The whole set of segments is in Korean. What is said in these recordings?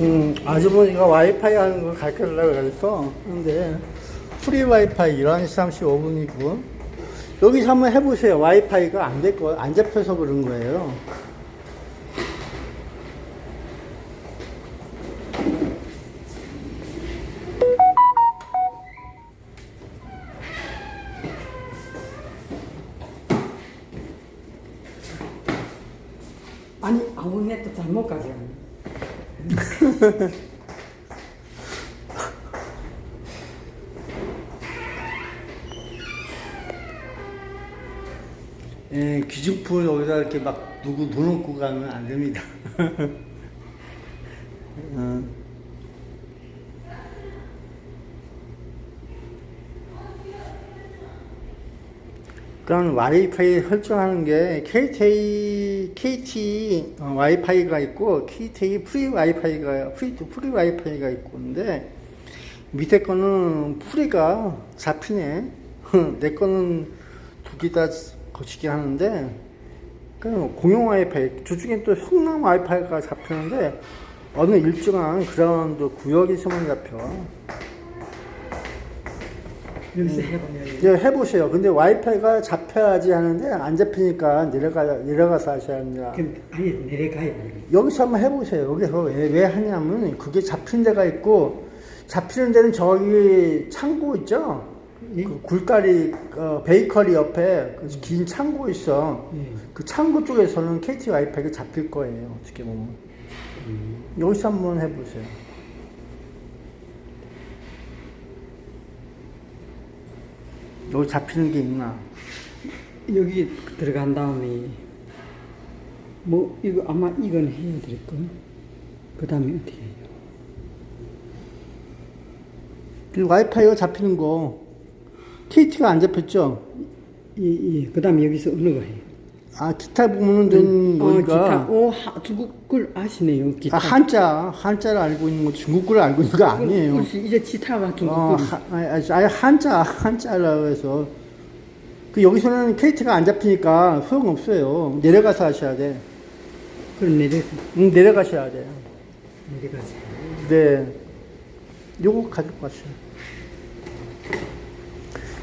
음, 아주머니가 와이파이 하는 거 가르쳐 달라고 그래서 근데 프리 와이파이 11시 35분이고 여기서 한번 해보세요. 와이파이가 안 될 거, 안 잡혀서 그런 거예요. 예, 기중풀 여기다 이렇게 막 누구 넣어놓고 가면 안 됩니다. 어. 그럼 와이파이 설정하는 게 KT, KT 어, 와이파이가 있고 KT 프리 와이파이가 프리 프리 와이파이가 있고 근데 밑에 거는 프리가 잡히네. 내 거는 두 개 다 거치게 하는데 그 공용 와이파이 저쪽엔 또 성능 와이파이가 잡히는데 어느 일정한 그라운드 구역에서만 잡혀. 여기서 해보면 예, 해보세요. 근데 와이파이가 잡혀야지 하는데 안 잡히니까 내려가 내려가서 하셔야 합니다. 그럼 아예 내려가야 돼. 여기서 한번 해보세요. 여기서 왜, 왜 하냐면 그게 잡힌 데가 있고 잡히는 데는 저기 창고 있죠. 예? 그 굴다리 어, 베이커리 옆에 그긴 창고 있어. 예. 그 창고 쪽에서는 KT 와이파이가 잡힐 거예요. 어떻게 보면 여기서 한번 해보세요. 여기 잡히는 게 있나? 여기 들어간 다음에 뭐 이거 아마 이건 해야 될 거. 그 다음에 어떻게 해요? 그 와이파이가 잡히는 거 KT가 안 잡혔죠? 예, 예. 그 다음에 여기서 어느 거 해요? 아 기타 부분은 된 어, 기타. 거니까 오, 하, 중국 걸 아시네요. 기타. 아, 한자 한자를 알고 있는 거 중국 걸 알고 있는 거 아니에요. 그렇지. 이제 기타가 중국 어, 걸. 하, 아니, 한자 한자라고 해서 그 여기서는 KT가 안 잡히니까 소용 없어요. 내려가서 하셔야 돼. 그럼 내려 응, 내려가셔야 돼요. 내려가세요. 네. 요거 가지고 가세요.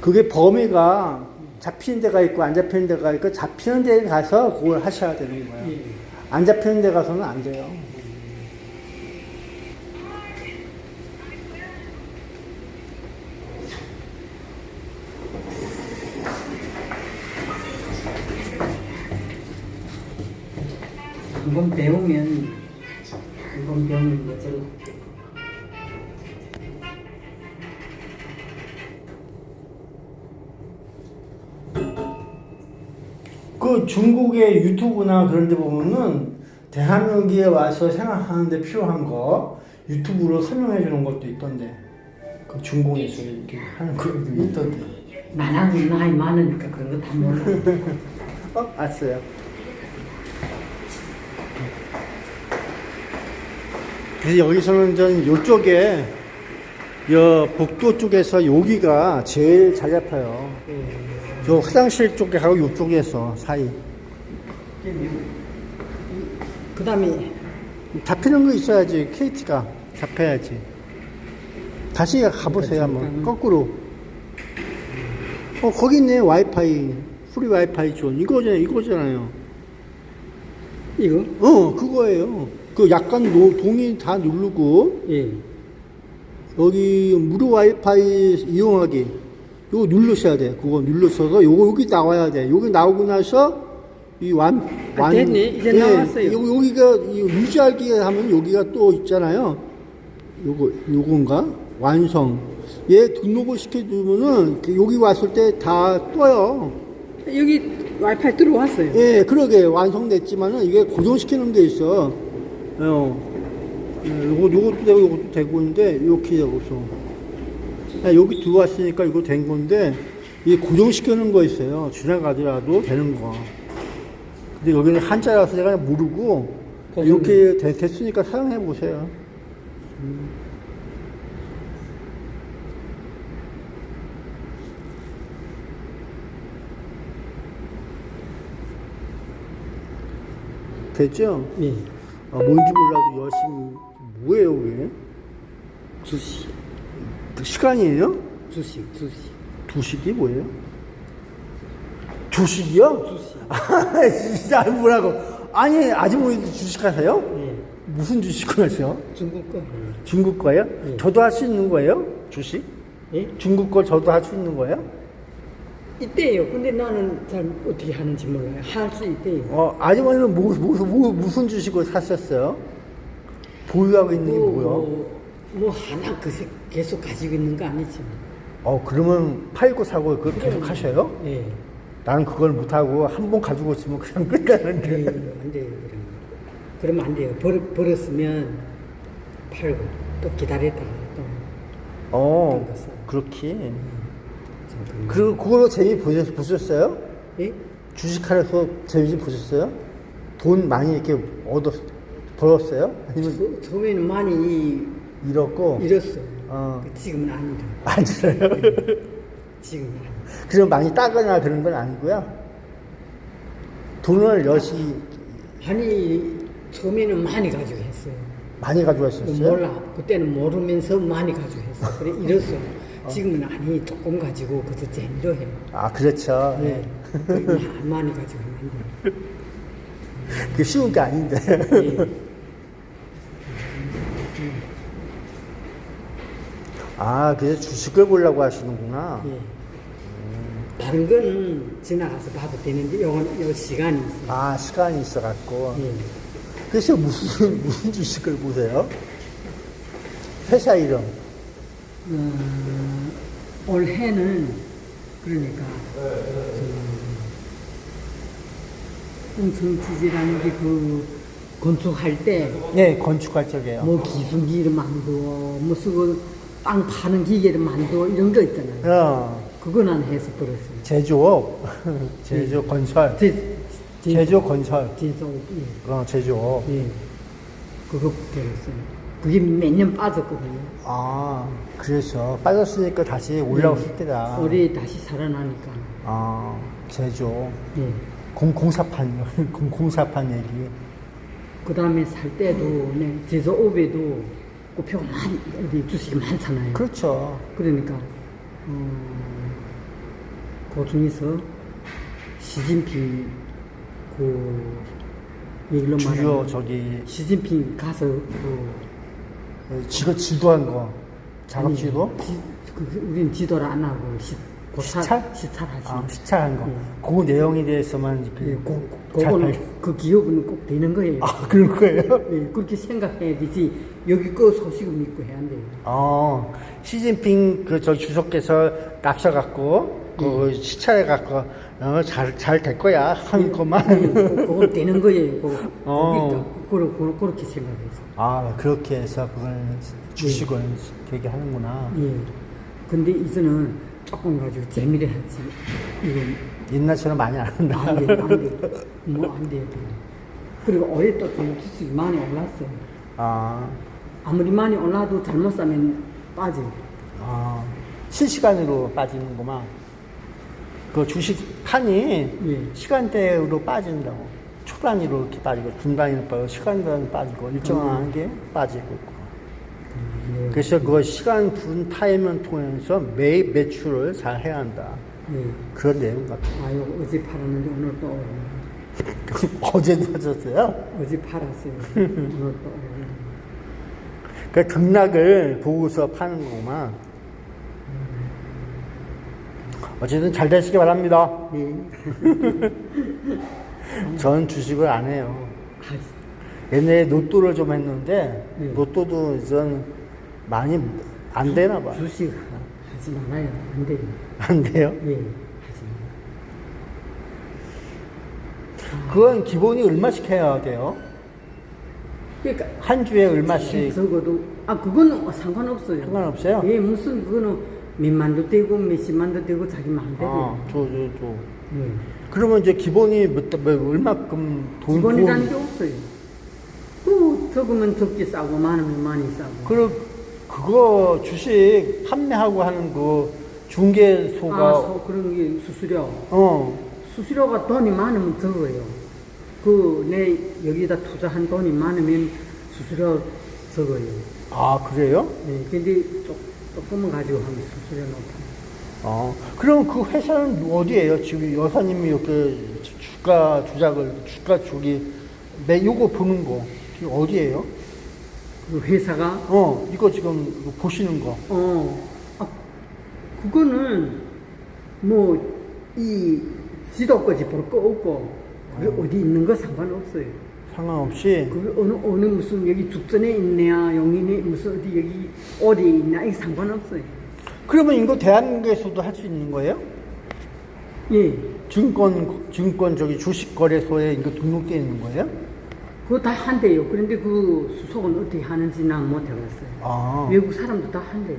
그게 범위가 잡히는 데가 있고 안 잡히는 데가 있고 잡히는 데에 가서 그걸 하셔야 되는 거예요. 예. 안 잡히는 데 가서는 안 돼요. 한번 배우면 한번 배우면 이제 그 중국의 유튜브나 그런 데 보면은 대한민국에 와서 생활하는데 필요한 거 유튜브로 설명해 주는 것도 있던데. 그 중공에서 이렇게 하는 것도 있던데. 나는 나이 많으니까 그런 거 다 몰라. 어? 알았어요. 그래서 여기서는 전 요쪽에 여 복도 쪽에서 여기가 제일 잘 잡혀요. 저 화장실 쪽에 하고 요쪽에서 사이. 그 다음에 잡히는 거 있어야지 KT가 잡혀야지. 다시 가보세요 한번 거꾸로. 어 거기 있네 와이파이 프리 와이파이 존 이거잖아요 이거잖아요. 이거 어 그거예요. 그 약간 노, 동이 다 누르고 예. 여기 무료 와이파이 이용하기 요거 누르셔야 돼. 그거 눌러서서 요거 여기 나와야 돼. 여기 나오고 나서 이 완 아, 됐네. 이제 나왔어요. 요, 여기가 이 유지하기 하면 여기가 또 있잖아요. 요거 요건가 완성. 얘 등록을 시켜두면은 여기 왔을 때 다 떠요. 여기 와이파이 들어왔어요. 예, 그러게 완성됐지만은 이게 고정시키는 게 있어. 어. 예, 요거 요것도 되고 요것도 되고 있는데 이렇게 되고서 야, 여기 들어왔으니까 이거 된 건데 이게 고정시키는 거 있어요. 지나가더라도 되는 거. 근데 여기는 한자라서 제가 모르고 이렇게 됐, 됐으니까 사용해 보세요. 됐죠? 예. 아, 뭔지 몰라도 열심히 뭐예요 그게? 주식, 시간이에요? 주식, 주식. 두식이 뭐예요? 주식이요? 주식. 아, 진짜 뭐라고? 아니 아주머니도 주식하세요? 예. 무슨 주식을 하세요? 중국 거. 중국 거요? 예. 저도 할 수 있는 거예요? 주식? 예? 중국 거 저도 할 수 있는 거예요? 이때요. 근데 나는 잘 어떻게 하는지 몰라요. 할 수 있대요. 어, 아주머니는 뭐, 뭐, 뭐, 무슨 주식을 샀었어요? 보유하고 있는 게 뭐요? 뭐, 뭐 하나 그새 계속 가지고 있는 거 아니지. 어, 그러면 팔고 사고 그걸 계속 하셔요? 예. 나는 그걸 못하고 한 번 가지고 있으면 그냥 끝나는데. 예, 안 돼요. 그러면. 그러면 안 돼요. 벌, 벌었으면 팔고 또 기다렸다가 또. 어, 그런 거 그렇게. 좀 그런 거. 그리고 그걸로 재미 보셨, 보셨어요? 예? 주식하면서 재미 좀 보셨어요? 돈 많이 이렇게 얻었, 벌었어요? 아니면 저- 처음에는 많이 잃었고? 잃었어. 어. 지금은 안 잃어. 안 잃어요? 지금은 안 잃어. 그럼 많이 따거나 그런 건 아니고요. 돈을 여시 아니 처음에는 많이 가지고 했어요. 많이 가져가셨어요? 몰라. 그때는 모르면서 많이 가지고 했어. 그래 잃었어. 지금은 아니 조금 가지고 그저 재미로 해. 아, 그렇죠. 네. 그 많이 가지고 하면 안 그게 쉬운 게 아닌데. 돼. 예. 아, 그래서 주식을 보려고 하시는구나. 예. 다른 건 지나가서 봐도 되는데 요건 요 시간이 있어요. 아, 시간이 있어갖고. 예. 그래서 무슨, 무슨 주식을 보세요? 회사 이름. 어, 올해는 그러니까 공청지지라는 게 그 건축할 때 예, 건축할 적이에요. 뭐 기술기를 만들어 무슨 그 땅 파는 기계를 만들어 이런 거 있잖아요. 어, 그거 난 해서 벌었어요. 제조업. 제조 건설. 제, 제, 제조 건설. 제조 예. 어, 제조업. 예. 그거 벌었어요. 그게 몇 년 빠졌거든요. 아, 그래서 빠졌으니까 다시 올라왔을 때다. 올해 다시 살아나니까. 아, 제조. 예. 공, 공사판, 공, 공사판 얘기. 그 다음에 살 때도 네, 제조업에도 꽃표가 많이 어디 주식이 많잖아요. 그렇죠. 그러니까 어, 그 중에서 시진핑 그 얘기로 주요 말하면 저기 시진핑 가서 그 지도 지도한 거 작업 아니, 지도 지, 그, 우린 지도를 안 하고 시? 시찰? 시찰하지. 아, 시찰한 거. 예. 그 내용에 대해서만 그, 예, 그, 잘 그거는 발- 그 기업은 꼭 되는 거예요. 아 그런 거예요? 예, 그렇게 생각해야 되지. 여기 거 소식을 믿고 해야 안 돼요. 어 시진핑 그 저 주석께서 납쳐 갖고 그 시찰해 갖고 어 잘잘 될 거야 하는 것만. 예, 그- 그건 되는 거예요. 그, 어. 그러, 그러, 그렇게 생각해서. 아 그렇게 해서 그걸 주식을 되게 하는구나. 예. 근데 이제는 조금 가지고 재미를 하지. 이건 옛날처럼 많이 안 한다. 안 돼, 안 돼. 뭐 안 돼. 그리고 올해 또좀 주식이 많이 올랐어요. 아, 아무리 많이 올라도 잘못 사면 빠져. 아 실시간으로 빠지는구만. 그 주식 판이 예. 시간대로 빠진다고. 초단위로 이렇게 빠지고 중단위로 빠지고 시간단위로 빠지고 일정한 게 빠지고. 예. 그래서 그 시간 분 타임을 통해서 매 매출을 잘 해야 한다. 예. 그런 내용 같아요. 아유, 어제 팔았는데 오늘 또 오르네. 어제도 하셨어요? 어제 팔았어요. 오늘 또 오르네. 그 등락을 보고서 파는 거구만. 어쨌든 잘 되시기 바랍니다. 네. 전 주식을 안 해요. 하지. 옛날에 로또를 좀 했는데 네. 로또도 전 많이 안 되나 봐요. 주식 하- 하지 말아요. 안 돼요. 안 돼요? 예. 하지 말아요. 그건 기본이 얼마씩 해야 돼요? 그러니까 한 주에 얼마씩 적어도 아 그거는 상관없어요. 상관없어요? 예, 무슨 그거는 몇만도 되고 몇십만도 되고 자기 마음대로. 아, 저, 저, 저. 예. 그러면 이제 기본이 몇, 몇 얼마큼 돈, 기본이라는 돈. 게 없어요. 그 적으면 적게 싸고 많으면 많이 싸고. 그, 그거 주식 판매하고 하는 그 중개소가, 아, 소, 그런 게 수수료. 어, 수수료가 돈이 많으면 적어요. 그 내 여기다 투자한 돈이 많으면 수수료 적어요. 아 그래요? 예, 근데 조, 조금만 가지고 하면 수수료 높아. 아 그럼 그 회사는 어디예요? 지금 여사님이 이렇게 주- 주가 조작을 주가 조기 매 요거 보는 거 어디예요? 그 회사가 어 이거 지금 이거 보시는 거. 어, 아, 그거는 뭐 이 지도까지 볼 거 없고 그게 어디 있는 거 상관없어요. 상관없이 그게 어느 어느 무슨 여기 죽전에 있냐 용인에 무슨 어디 여기 어디에 있냐 이 상관없어요. 그러면 이거 대한민국에서도 할 수 있는 거예요? 예, 증권 증권 저기 주식 거래소에 이거 등록돼 있는 거예요? 그거 다 한대요. 그런데 그 수속은 어떻게 하는지 난 못 해봤어요. 아. 외국 사람도 다 한대요.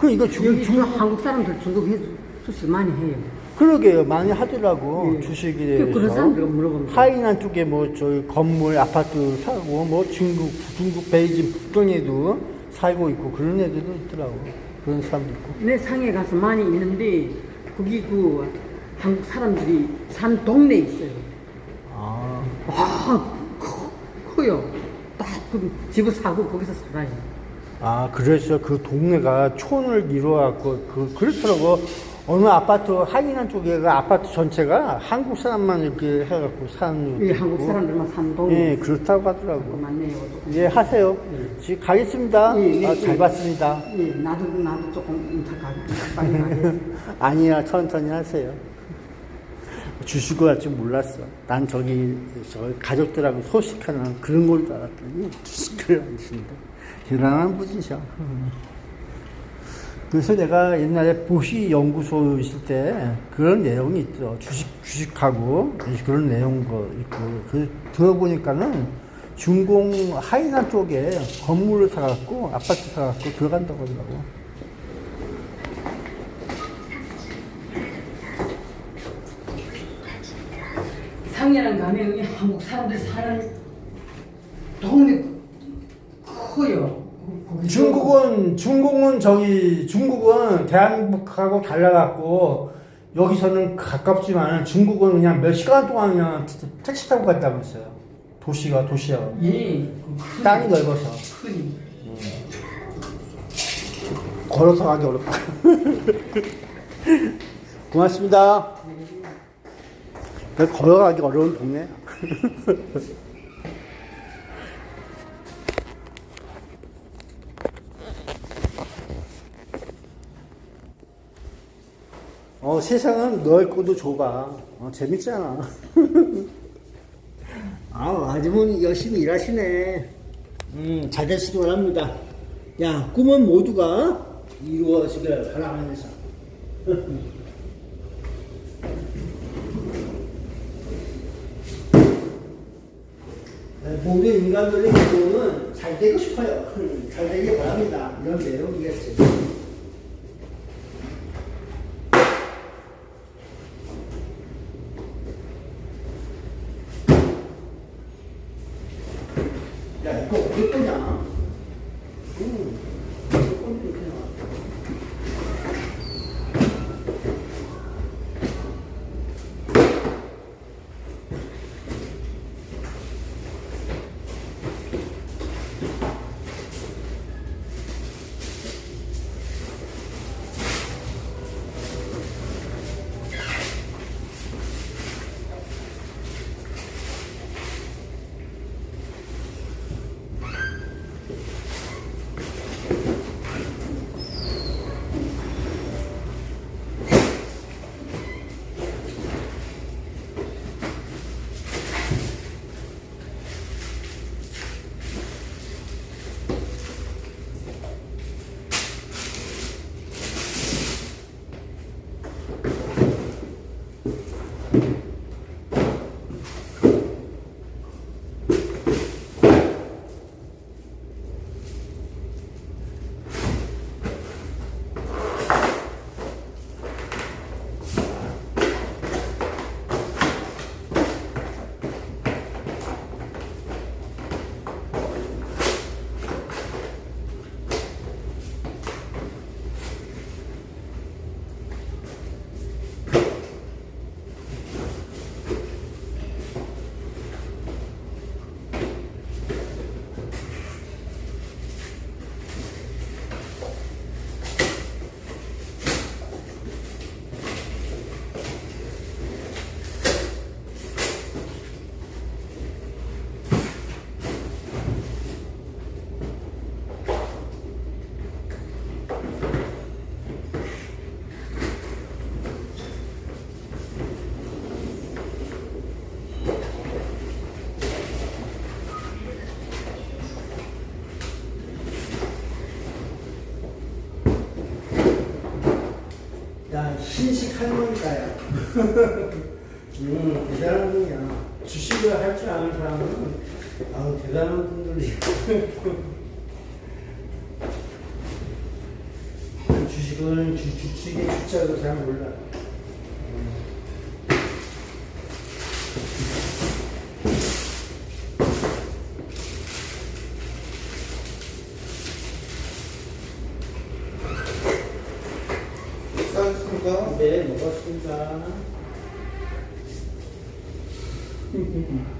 그 이거 중, 여기 중중 한국 사람들 중국 해 수식 많이 해요. 그러게요 많이 하더라고 예. 주식에 그- 그런 대해서 사람들 물어보면 하이난 쪽에 뭐 저기 건물 아파트 사고 뭐 중국 중국 베이징 북경에도 살고 있고 그런 애들도 있더라고 그런 사람도 있고 내 상해 가서 많이 있는데 거기 그 한국 사람들이 산 동네 있어요. 아 와, 커, 커요. 딱 그 집을 사고 거기서 살아요. 아 그래서 그 동네가 촌을 이루어갖고 그 그렇더라고 어느 아파트 하이난 쪽에 그 아파트 전체가 한국 사람만 이렇게 해갖고 사는 이 데도 한국. 사람들만 산 동네. 예 그렇다고 하더라고. 조금. 예 하세요 지금 가겠습니다 예, 예, 아, 잘 예. 봤습니다 예, 나도 나도 조금 임탁하게 빨리 가겠어. 아니야 천천히 하세요 주식을 할줄 몰랐어. 난 저기 저 가족들하고 소식하는 그런 걸 줄 알았더니 주식을 하신다. 대단한 분이셔. 그래서 내가 옛날에 보시 연구소 있을 때 그런 내용이 있더 주식 주식하고 그런 내용 거 있고. 그 들어보니까는 중공 하이난 쪽에 건물을 사갖고 아파트 사갖고 들어간다고 하더라고. 가면 여기 한국 사람들 사는 동네 커요. 중국은 중국은 저기 중국은 대한민국하고 달라갖고 여기서는 가깝지만 중국은 그냥 몇 시간 동안 그냥 택시 타고 갔다면서요. 도시가 도시야. 예, 땅이 넓어서 크니. 걸어서 가기 어렵다. 고맙습니다. 그 걸어가기 어려운 동네. 어, 세상은 넓고도 좁아. 어, 재밌잖아. 아, 아주머니 열심히 일하시네. 음, 잘 되시기 바랍니다. 야, 꿈은 모두가 이루어지길 바라면서. 모든 인간들의 기도는 잘 되고 싶어요. 잘 되길 바랍니다. 이런 내용이겠지. 음, 대단한 분이야. 주식을 할 줄 아는 사람은, 아우, 대단한 분들이. 주식은 주, 주식의 주자도 잘 몰라. Uhum.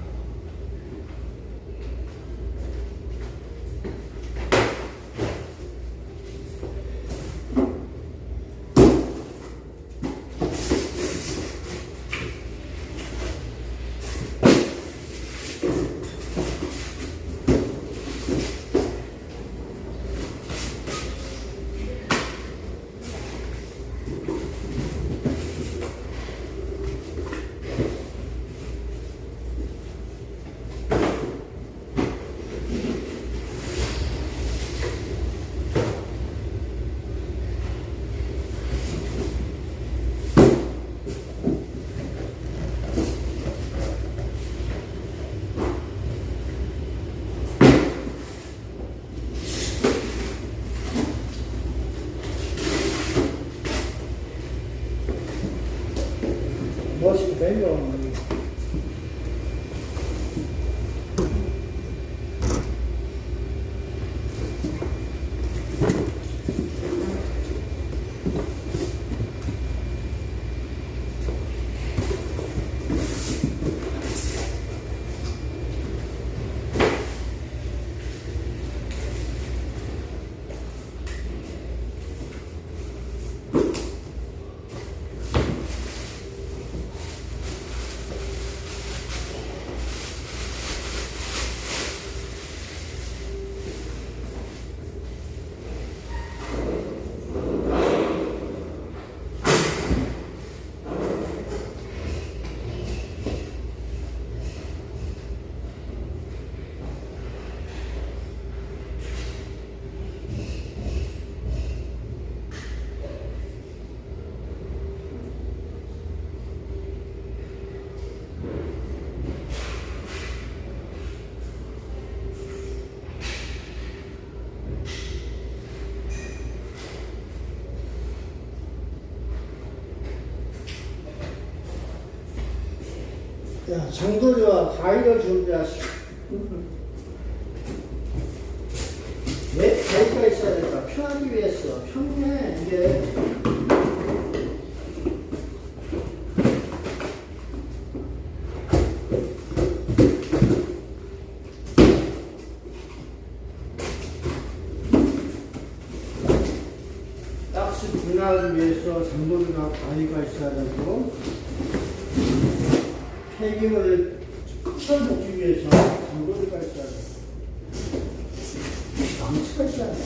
었습 야, 장도리와 과일을 준비하시오. 왜 과일가 있어야 될까? 편하기 위해서. 편해, 이게. 딱지 분할을 위해서 장도리와 과일가 있어야 되고, 폐기물을 끝을 먹기 위해서 장도리가 있어야 돼. 망치가 있어야 돼.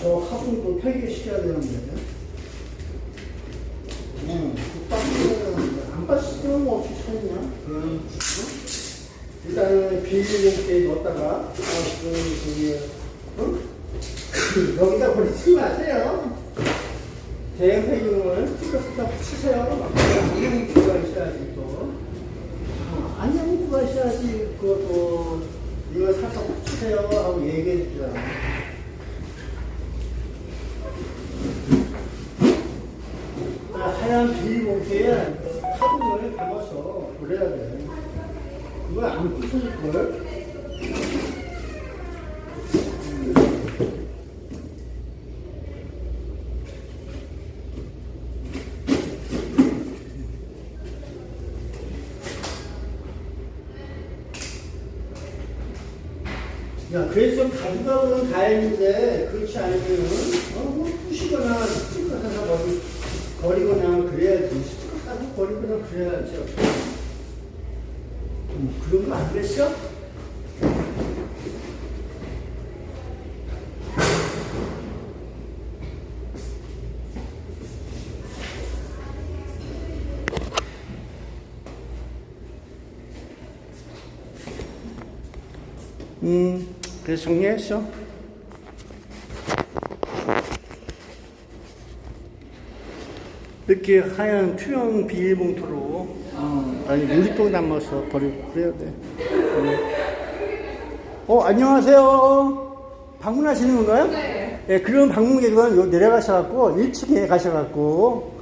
저 화분도 폐기시켜야 되는데. 응, 그 박스해야 되는데. 안 박스면 어떻게 찾냐? 일단은 비닐봉지에 넣었다가, 아, 그, 저기, 어? 여기다 버리지 마세요. 대형 폐기물을 툭툭툭 치세요. 안녕구가 있어야지 또. 어, 안녕구가 있어야지 그것도 이거 살짝 툭 치세요 하고 얘기해 주잖아. 하얀 비닐봉지에 화분을 담아서 버려야 돼. 그거 안 부서질 걸? 야, 그래서 가져가고는 다행인데, 그렇지 않으면은, 어, 뭐, 부시거나, 하나 버리, 버리거나 그래야지. 스티커 하나 버리거나 그래야죠. 음, 그런 거 안 됐어? 음, 그래서 정리했어. 이렇게 하얀 투명 비닐봉투로 어, 아니 유리병 담아서 버리고 그래야 돼. 네. 어 안녕하세요. 방문하시는 건가요? 네. 예, 그런 방문객은 요 내려가셔갖고 1층에 가셔갖고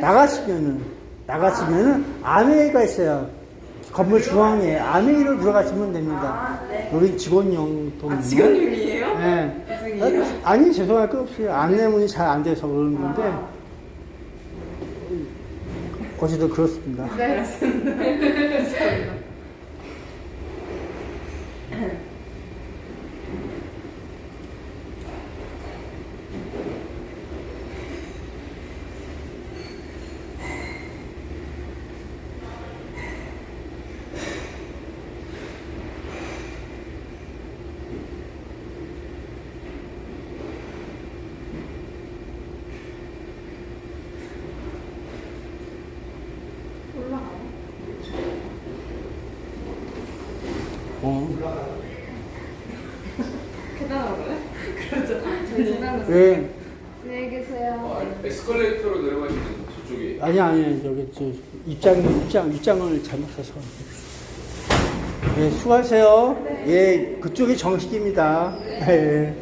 나가시면은 나가시면은 아메이가 있어요. 건물 중앙에 아메이로 들어가시면 됩니다. 여기 직원용도. 아, 직원용이에요? 네. 죄송해요. 아니 죄송할 거 없어요. 안내문이 잘 안 돼서 그러는 건데. 거기도 그렇습니다. 네, 맞습니다. 어. 계단으로요? 그렇죠. 저희 계단으로. 왜? 안녕히 계세요. 아, 에스컬레이터로 내려가시면 저쪽에 아니 아니 저기 저 입장 입장 입장을 잘못 써서. 예 수고하세요. 예 그쪽이 정식입니다. 예.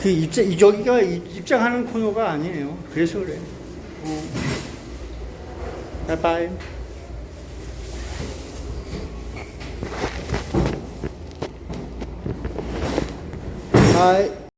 그 입장 이 저기가 입- 입장하는 코너가 아니에요. 그래서 그래. 어. 바이바이. 바이.